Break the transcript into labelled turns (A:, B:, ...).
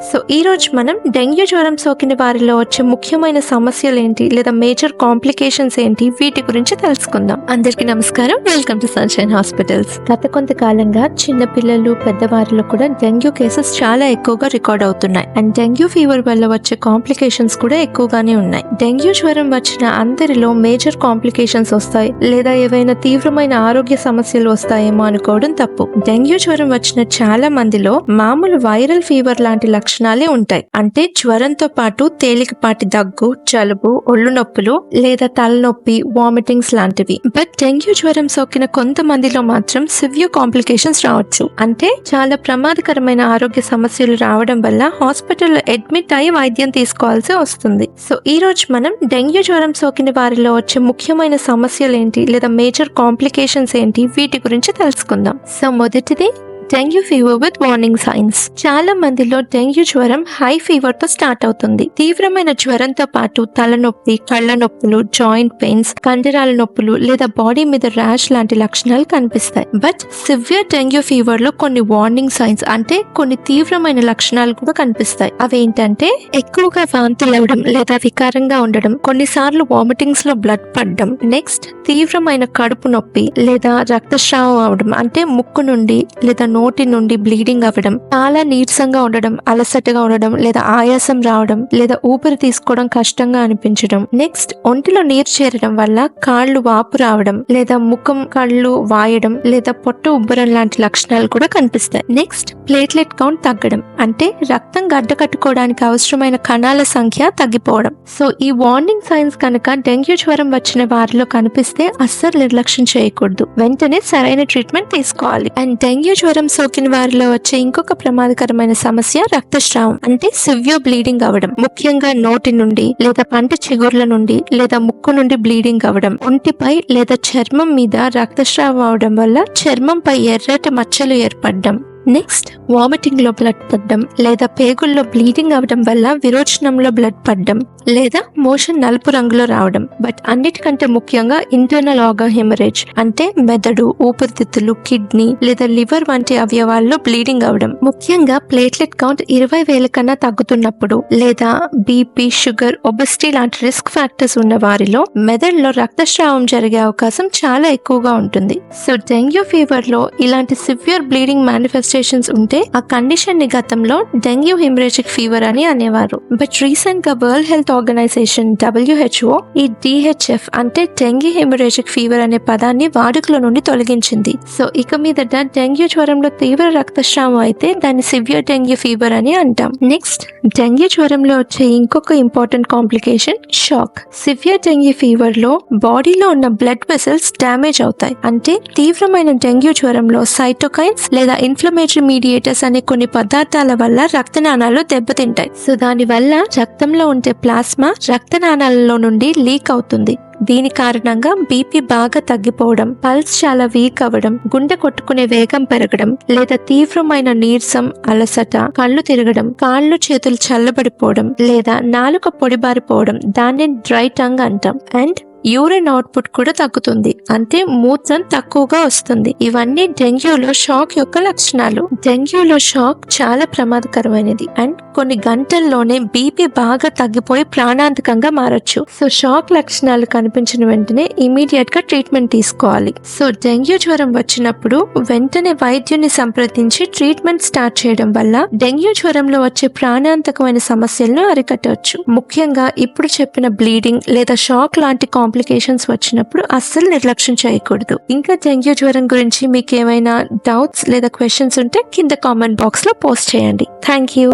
A: So ఈ రోజు మనం డెంగ్యూ జ్వరం సోకిన వారిలో వచ్చే ముఖ్యమైన సమస్యలు ఏంటి? లేదా మేజర్ కాంప్లికేషన్స్ ఏంటి? వీటి గురించి తెలుసుకుందాం. అందరికీ నమస్కారం. వెల్కమ్ టు సన్షైన్ హాస్పిటల్స్ గత కొంతకాలంగా చిన్న పిల్లలు పెద్దవారిలో కూడా డెంగ్యూ కేసెస్ చాలా ఎక్కువగా రికార్డ్ అవుతున్నాయి. అండ్ డెంగ్యూ ఫీవర్ వల్ల వచ్చే కాంప్లికేషన్స్ కూడా ఎక్కువగానే ఉన్నాయి. డెంగ్యూ జ్వరం వచ్చిన అందరిలో మేజర్ కాంప్లికేషన్స్ వస్తాయి. లేదా ఏవైనా తీవ్రమైన ఆరోగ్య సమస్యలు వస్తాయేమో అనుకోవడం తప్పు. డెంగ్యూ జ్వరం వచ్చిన చాలా మందిలో మామూలు వైరల్ ఫీవర్ లాంటి లక్షణాలే ఉంటాయి. అంటే జ్వరంతో పాటు తేలికపాటి దగ్గు జలుబు ఒళ్ళు నొప్పులు లేదా తలనొప్పి వామిటింగ్స్ లాంటివి. బట్ డెంగ్యూ జ్వరం సోకిన కొంతమందిలో మాత్రం సివియర్ కాంప్లికేషన్స్ రావచ్చు. అంటే చాలా ప్రమాదకరమైన ఆరోగ్య సమస్యలు రావడం వల్ల హాస్పిటల్లో అడ్మిట్ అయి వైద్యం తీసుకోవాల్సి వస్తుంది. సో ఈ రోజు మనం డెంగ్యూ జ్వరం సోకిన వారిలో వచ్చే ముఖ్యమైన సమస్యలు ఏంటి లేదా మేజర్ కాంప్లికేషన్స్ ఏంటి వీటి గురించి తెలుసుకుందాం. సో మొదటిది dengue fever with warning signs చాలా మందిలో డెంగ్యూ జ్వరం హై ఫీవర్తో స్టార్ట్ అవుతుంది. తీవ్రమైన జ్వరంతో పాటు తలనొప్పి కళ్ళ నొప్పులు జాయింట్ పెయిన్స్ కండరాల నొప్పులు లేదా బాడీ మీద ర్యాష్ లాంటి లక్షణాలు కనిపిస్తాయి. బట్ సివియర్ డెంగ్యూ ఫీవర్లో కొన్ని వార్నింగ్ సైన్స్ అంటే కొన్ని తీవ్రమైన లక్షణాలు కూడా కనిపిస్తాయి. అవేంటంటే ఎక్కువగా వాంతులు అవడం లేదా వికారంగా ఉండడం కొన్నిసార్లు వామిటింగ్స్లో బ్లడ్ పడడం నెక్స్ట్ తీవ్రమైన కడుపు నొప్పి లేదా రక్తస్రావం అవడం అంటే ముక్కు నుండి లేదా నోటి నుండి బ్లీడింగ్ అవ్వడం చాలా నీరసంగా ఉండడం అలసటగా ఉండడం లేదా ఆయాసం రావడం లేదా ఊపిరి తీసుకోవడం కష్టంగా అనిపించడం. నెక్స్ట్ ఒంటిలో నీరు చేరడం వల్ల కాళ్ళు వాపు రావడం లేదా ముఖం కళ్ళు వాయడం లేదా పొట్ట ఉబ్బరం లాంటి లక్షణాలు కూడా కనిపిస్తాయి. నెక్స్ట్ ప్లేట్లెట్ కౌంట్ తగ్గడం అంటే రక్తం గడ్డ కట్టుకోవడానికి అవసరమైన కణాల సంఖ్య తగ్గిపోవడం. సో ఈ వార్నింగ్ సైన్స్ కనుక డెంగ్యూ జ్వరం వచ్చిన వారిలో కనిపిస్తే అస్సలు నిర్లక్ష్యం చేయకూడదు. వెంటనే సరైన ట్రీట్మెంట్ తీసుకోవాలి. అండ్ డెంగ్యూ జ్వరం సోకిన వారిలో వచ్చే ఇంకొక ప్రమాదకరమైన సమస్య రక్తస్రావం అంటే సివియర్ బ్లీడింగ్ అవ్వడం. ముఖ్యంగా నోటి నుండి లేదా పంట చిగుర్ల నుండి లేదా ముక్కు నుండి బ్లీడింగ్ అవ్వడం. ఒంటిపై లేదా చర్మం మీద రక్తస్రావం అవడం వల్ల చర్మంపై ఎర్రటి మచ్చలు ఏర్పడడం. నెక్స్ట్ వామిటింగ్లో బ్లడ్ పడడం లేదా పేగుల్లో బ్లీడింగ్ అవడం వల్ల విరోచనంలో బ్లడ్ పడ్డం లేదా మోషన్ నలుపు రంగులో రావడం. బట్ అన్నిటికంటే ముఖ్యంగా ఇంటర్నల్ ఆర్గన్ హెమరేజ్ అంటే మెదడు ఊపిరితిత్తులు కిడ్నీ లేదా లివర్ వంటి అవయవాల్లో బ్లీడింగ్ అవడం. ముఖ్యంగా ప్లేట్లెట్ కౌంట్ ఇరవై వేల కన్నా తగ్గుతున్నప్పుడు లేదా బీపీ షుగర్ ఒబెసిటీ లాంటి రిస్క్ ఫ్యాక్టర్స్ ఉన్న వారిలో మెదడులో రక్తస్రావం జరిగే అవకాశం చాలా ఎక్కువగా ఉంటుంది. సో డెంగ్యూ ఫీవర్లో ఇలాంటి సివియర్ బ్లీడింగ్ మేనిఫెస్టేషన్స్ ఉంటే ఆ కండిషన్ని గతంలో డెంగ్యూ హెమరేజిక్ ఫీవర్ అని అనేవారు. బట్ రీసెంట్గా వరల్డ్ హెల్త్ ఆర్గనైజేషన్ డబ్ల్యూహెచ్ఓ ఈ డిహెచ్ఎఫ్ అంటే డెంగ్యూ హెమరేజిక్ ఫీవర్ అనే పదాన్ని వాడుకలో నుండి తొలగించింది. సో ఇక మీదట డెంగ్యూ జ్వరంలో తీవ్ర రక్తస్రావం అయితే దాన్ని సివియర్ డెంగ్యూ ఫీవర్ అని అంటాం. నెక్స్ట్ డెంగ్యూ జ్వరంలో వచ్చే ఇంకొక important complication shock. Severe dengue ఫీవర్లో బాడీలో ఉన్న బ్లడ్ వెసల్స్ డ్యామేజ్ అవుతాయి. అంటే తీవ్రమైన డెంగ్యూ జ్వరంలో సైటోకైన్స్ లేదా ఇన్ఫ్లమేటరీ మీడియేటర్స్ అనే కొన్ని పదార్థాల వల్ల రక్తనాళాలు దెబ్బతింటాయి. సో దాని వల్ల రక్తంలో ఉండే ప్లాస్మా రక్తనాళాలలో నుండి లీక్ అవుతుంది. దీని కారణంగా బీపీ బాగా తగ్గిపోవడం పల్స్ చాలా వీక్ అవ్వడం గుండె కొట్టుకునే వేగం పెరగడం లేదా తీవ్రమైన నీరసం అలసట కళ్ళు తిరగడం కాళ్ళు చేతులు చల్లబడిపోవడం లేదా నాలుక పొడిబారిపోవడం దాన్ని డ్రై టంగ్ అంటాం. అండ్ యూరిన్ అవుట్పుట్ కూడా తగ్గుతుంది. అంటే మూత్రం తక్కువగా వస్తుంది. ఇవన్నీ డెంగ్యూలో షాక్ యొక్క లక్షణాలు. డెంగ్యూలో షాక్ చాలా ప్రమాదకరమైనది. అండ్ కొన్ని గంటల్లోనే బీపీ బాగా తగ్గిపోయి ప్రాణాంతకంగా మారచ్చు. సో షాక్ లక్షణాలు కనిపించిన వెంటనే ఇమీడియట్గా ట్రీట్మెంట్ తీసుకోవాలి. సో డెంగ్యూ జ్వరం వచ్చినప్పుడు వెంటనే వైద్యుని సంప్రదించి ట్రీట్మెంట్ స్టార్ట్ చేయడం వల్ల డెంగ్యూ జ్వరంలో వచ్చే ప్రాణాంతకమైన సమస్యలను అరికట్టవచ్చు ముఖ్యంగా ఇప్పుడు చెప్పిన బ్లీడింగ్ లేదా షాక్ లాంటి కాంప్లికేషన్స్ వచ్చినప్పుడు అస్సలు నిర్లక్ష్యం చేయకూడదు. ఇంకా డెంగ్యూ జ్వరం గురించి మీకు ఏమైనా డౌట్స్ లేదా క్వశ్చన్స్ ఉంటే కింద కామెంట్ బాక్స్లో పోస్ట్ చేయండి. Thank you